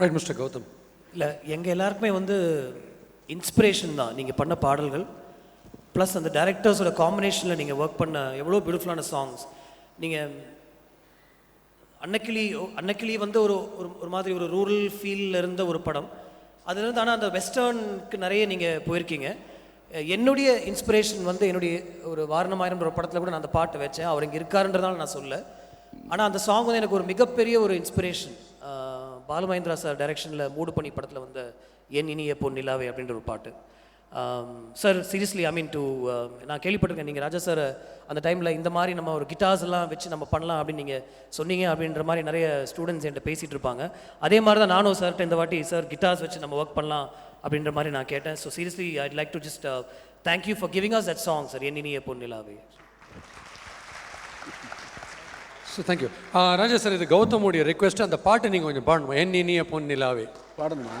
Right mister Gautham இல்லை எங்கள் எல்லாருக்குமே வந்து இன்ஸ்பிரேஷன் தான். நீங்கள் பண்ண பாடல்கள் ப்ளஸ் அந்த டைரக்டர்ஸோட காம்பினேஷனில் நீங்கள் ஒர்க் பண்ண எவ்வளோ பியூட்டிஃபுல்லான சாங்ஸ் நீங்கள் அன்னக்கிளி அன்னக்கிளி வந்து ஒரு ஒரு ஒரு மாதிரி ஒரு ரூரல் ஃபீலில் இருந்த ஒரு படம். அதுலேருந்து ஆனால் அந்த வெஸ்டர்னுக்கு நிறைய நீங்கள் போயிருக்கீங்க. என்னுடைய இன்ஸ்பிரேஷன் வந்து என்னுடைய ஒரு வாரணமாயிரம்ன்ற ஒரு படத்தில் கூட நான் அந்த பாட்டு வச்சேன். அவர் இங்கே இருக்காருன்றதால நான் சொல்ல ஆனால் அந்த சாங் வந்து எனக்கு ஒரு மிகப்பெரிய ஒரு இன்ஸ்பிரேஷன் பாலுமகேந்திரா சார் டைரக்ஷனில் மூடு பண்ணி படத்தில் வந்த என் இனிய பொன் நிலாவே அப்படின்ற ஒரு பாட்டு. Sir seriously I mean to நான் கேள்விப்பட்டிருக்கேன். நீங்கள் ராஜா சார் அந்த டைமில் இந்த மாதிரி நம்ம ஒரு கிட்டார்ஸ் எல்லாம் வச்சு நம்ம பண்ணலாம் அப்படின்னு நீங்கள் சொன்னீங்க அப்படின்ற மாதிரி நிறைய ஸ்டூடெண்ட்ஸ் என்கிட்ட பேசிகிட்டு இருப்பாங்க. அதே மாதிரி தான் நானும் சார்கிட்ட இந்த வாட்டி சார் கிட்டார்ஸ் வச்சு நம்ம ஒர்க் பண்ணலாம் அப்படின்ற மாதிரி நான் கேட்டேன். So seriously I'd like to just thank you for giving us that song sir என் இனிய பொன்னிலாவே so thank you Raja sir இது கௌதமுடைய ரெக்வெஸ்ட் அந்த பாட்டை நீங்கள் கொஞ்சம் பாடணும்? என் இனிய பொன் நிலாவே. பாடணுமா?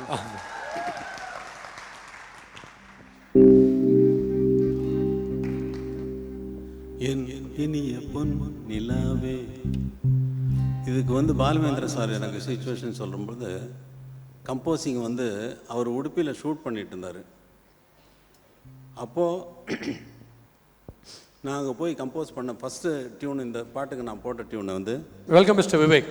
என் இனிய பொன் நிலாவே. இதுக்கு வந்து பாலுமேந்திர சார் எனக்கு சுச்சுவேஷன் சொல்லும்போது கம்போசிங் வந்து அவர் உடுப்பியில் ஷூட் பண்ணிட்டு இருந்தார். அப்போது நாங்கள் போய் கம்போஸ் பண்ண ஃபஸ்ட்டு டியூன் இந்த பாட்டுக்கு நான் போட்ட டியூனை வந்து வெல்கம் மிஸ்டர் விவேக்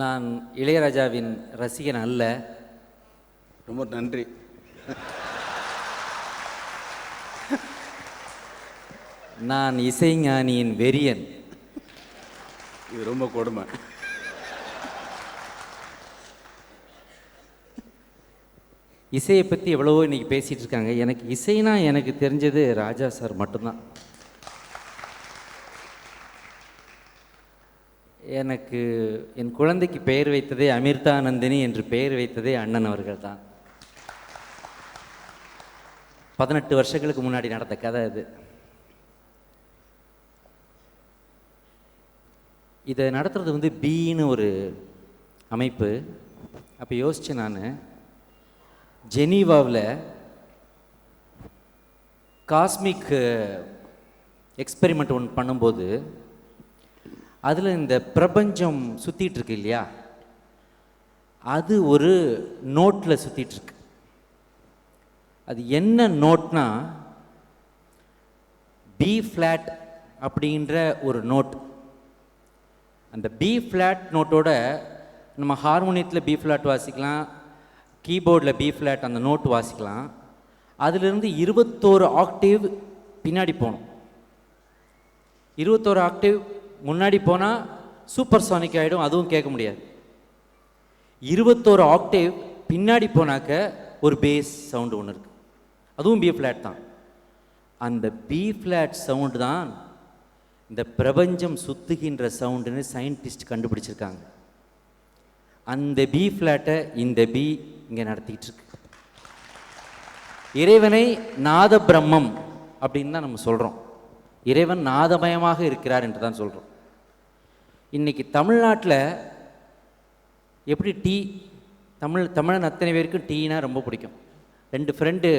நான் இளையராஜாவின் ரசிகன் அல்ல. ரொம்ப நன்றி. நான் இசைஞானியின் வெறியன். இது ரொம்ப கொடுமை. இசையை பற்றி எவ்வளவோ இன்றைக்கி பேசிகிட்டு இருக்காங்க. எனக்கு இசைனா எனக்கு தெரிஞ்சது ராஜா சார் மட்டும்தான். எனக்கு என் குழந்தைக்கு பெயர் வைத்ததே அமிர்தானந்தினி என்று பெயர் வைத்ததே அண்ணன் அவர்கள் தான். பதினெட்டு வருஷங்களுக்கு முன்னாடி நடந்த கதை அது. இதை நடத்துறது வந்து பின்னு ஒரு அமைப்பு. அப்போ யோசித்தேன் நான். ஜெனீவாவில் காஸ்மிக் எக்ஸ்பெரிமெண்ட் ஒன்று பண்ணும்போது அதில் இந்த பிரபஞ்சம் சுற்றிட்டுருக்கு இல்லையா? அது ஒரு நோட்டில் சுற்றிட்டுருக்கு அது என்ன நோட்னா பி ஃப்ளாட் அப்படின்ற ஒரு நோட். அந்த பி ஃப்ளாட் நோட்டோட நம்ம ஹார்மோனியத்தில் பி ஃப்ளாட் வாசிக்கலாம் கீபோர்டில் பி ஃப்ளாட் அந்த நோட் வாசிக்கலாம். அதிலிருந்து இருபத்தோரு ஆக்டிவ் பின்னாடி போகணும். இருபத்தோரு ஆக்டிவ் முன்னாடி போனால் சூப்பர் சானிக் ஆகிடும் அதுவும் கேட்க முடியாது. இருபத்தோரு ஆக்டிவ் பின்னாடி போனாக்க ஒரு பேஸ் சவுண்டு ஒன்று இருக்குது அதுவும் பி ஃப்ளாட் தான். அந்த பி ஃப்ளாட் சவுண்டு தான் இந்த பிரபஞ்சம் சுத்துகின்ற சவுண்டுன்னு சயின்டிஸ்ட் கண்டுபிடிச்சிருக்காங்க. அந்த பி ஃப்ளாட்டை இந்த பி இங்கே நடத்திக்கிட்டு இருக்கு இறைவனை நாத பிரம்மம் அப்படின்னு தான் நம்ம சொல்கிறோம் இறைவன் நாதமயமாக இருக்கிறார் என்று தான் சொல்கிறோம் இன்னைக்கு தமிழ்நாட்டில் எப்படி டீ தமிழ் தமிழன் அத்தனை பேருக்கும் டீனா ரொம்ப பிடிக்கும். ரெண்டு ஃப்ரெண்டு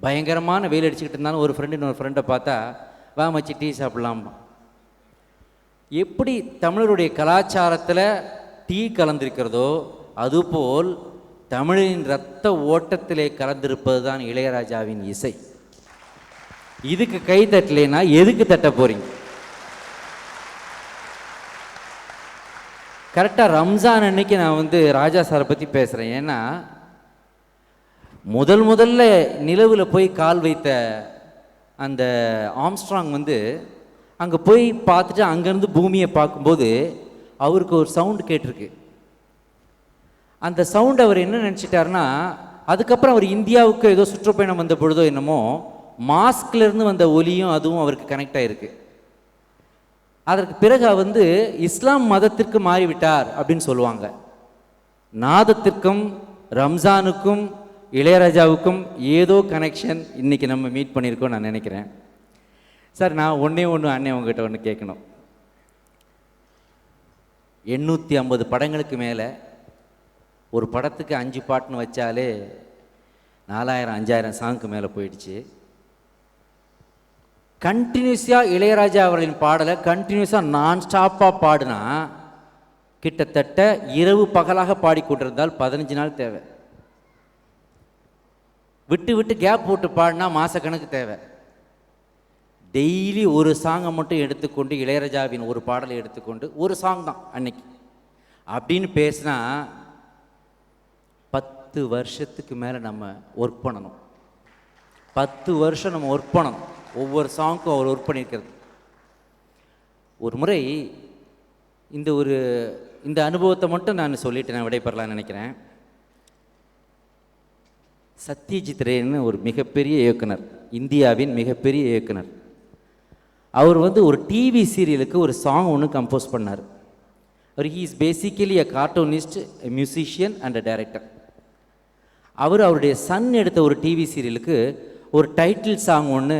பயங்கரமான வெயில் அடிச்சுக்கிட்டு இருந்தாலும் ஒரு ஃப்ரெண்டு இன்னொரு ஃப்ரெண்டை பார்த்தா வா மச்சி டீ சாப்பிட்லாமா எப்படி தமிழருடைய கலாச்சாரத்தில் டீ கலந்திருக்கிறதோ அதுபோல் தமிழின் இரத்த ஓட்டத்திலே கலந்திருப்பது தான் இளையராஜாவின் இசை. இதுக்கு கை தட்டலைன்னா எதுக்கு தட்ட போறீங்க? கரெக்டாக ரம்ஜான் அன்னைக்கு நான் வந்து ராஜா சாரை பற்றி பேசுகிறேன் ஏன்னா முதல் முதல்ல நிலவில் போய் கால் வைத்த அந்த ஆம்ஸ்ட்ராங் வந்து அங்கே போய் பார்த்துட்டு அங்கேருந்து பூமியை பார்க்கும்போது அவருக்கு ஒரு சவுண்டு கேட்டிருக்கு. அந்த சவுண்ட் அவர் என்ன நினச்சிட்டாருன்னா அதுக்கப்புறம் அவர் இந்தியாவுக்கு ஏதோ சுற்றுப்பயணம் வந்த பொழுதோ என்னமோ மாஸ்க்லேருந்து வந்த ஒலியும் அதுவும் அவருக்கு கனெக்ட் ஆகிருக்கு அதற்கு பிறகு வந்து இஸ்லாம் மதத்திற்கு மாறிவிட்டார் அப்படின்னு சொல்லுவாங்க. நாதத்திற்கும் ரம்ஜானுக்கும் இளையராஜாவுக்கும் ஏதோ கனெக்ஷன் இன்னைக்கு நம்ம மீட் பண்ணியிருக்கோம் நான் நினைக்கிறேன். சார் நான் ஒன்றே ஒன்று அண்ணே உங்ககிட்ட ஒன்று கேட்கணும். எண்ணூற்றி ஐம்பது படங்களுக்கு மேலே ஒரு படத்துக்கு அஞ்சு பாட்டுன்னு வச்சாலே நாலாயிரம் அஞ்சாயிரம் சாங்க்கு மேலே போயிடுச்சு. கண்டினியூஸாக இளையராஜா அவர்களின் பாடலை கண்டினியூஸாக நான் ஸ்டாப்பாக பாடினா கிட்டத்தட்ட இரவு பகலாக பாடிக்கொண்டிருந்தால் பதினஞ்சு நாள் தேவை. விட்டு விட்டு கேப் போட்டு பாடினா மாதக்கணக்கு தேவை. டெய்லி ஒரு சாங்கை மட்டும் எடுத்துக்கொண்டு இளையராஜாவின் ஒரு பாடலை எடுத்துக்கொண்டு ஒரு சாங் தான் அன்னைக்கு. அப்படின்னு பேசினா பத்து வருஷத்துக்கு மேலே நம்ம ஒர்க் பண்ணணும். பத்து வருஷம் நம்ம ஒர்க் பண்ணணும். ஒவ்வொரு சாங்க்கும் அவர் ஒர்க் பண்ணியிருக்கிறது. ஒரு முறை இந்த ஒரு இந்த அனுபவத்தை மட்டும் நான் சொல்லிட்டு நான் விடைபெறலாம்னு நினைக்கிறேன். சத்யஜித் ரேன்னு ஒரு மிகப்பெரிய இயக்குனர் இந்தியாவின் மிகப்பெரிய இயக்குனர். அவர் வந்து ஒரு டிவி சீரியலுக்கு ஒரு சாங் ஒன்று கம்போஸ் பண்ணார். அவர் he is basically a cartoonist musician and a director அவர் அவருடைய சன் எடுத்த ஒரு டிவி சீரியலுக்கு ஒரு டைட்டில் சாங் ஒன்று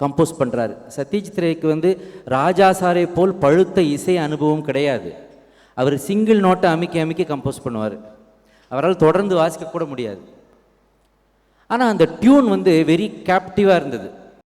கம்போஸ் பண்ணுறாரு சத்யஜித் ரேக்கு வந்து ராஜா சாரை போல் பழுத்த இசை அனுபவம் கிடையாது. அவர் சிங்கிள் நோட்டை அமைக்க அமைக்க கம்போஸ் பண்ணுவார். அவரால் தொடர்ந்து வாசிக்க கூட முடியாது. ஆனால் அந்த டியூன் வந்து வெரி கேப்டிவாக இருந்தது.